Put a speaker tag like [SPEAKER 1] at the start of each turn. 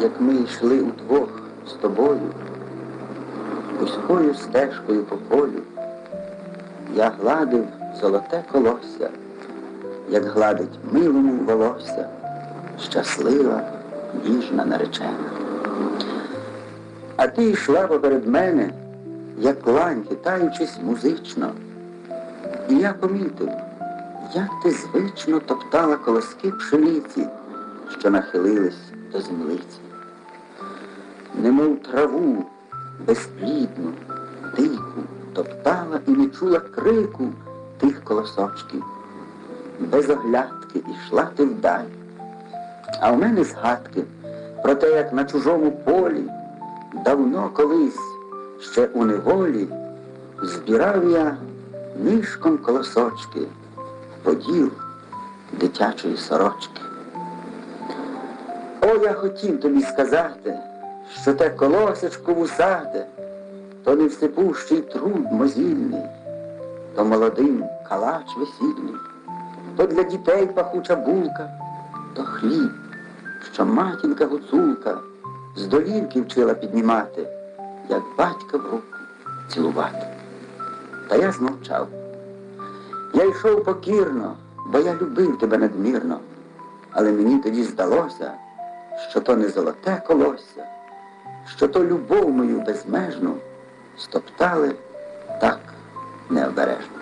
[SPEAKER 1] як ми йшли удвох з тобою, вузькою стежкою по полю, я гладив золоте колосся, як гладить милому волосся, щаслива, ніжна наречена. А ти йшла поперед мене, як лань, хитаючись музично. І я помітив, як ти звично топтала колоски пшениці, що нахилились до землиці. Немов траву безплідну, дику, топтала і не чула крику тих колосочків. Без оглядки ішла ти вдаль. А в мене згадки про те, як на чужому полі давно колись ще у неволі збирав я нишком колосочки в поділ дитячої сорочки. О, я хотів тобі сказати, що те колосечко вусате, то не всепущий труд мозільний, то молодим калач весільний, то для дітей пахуча булка, то хліб, що матінка гуцулка з долівки вчила піднімати, як батька в руку цілувати. Та я змовчав. Я йшов покірно, бо я любив тебе надмірно, але мені тоді здалося, що то не золоте колосся, що то любов мою безмежну стоптали так необережно.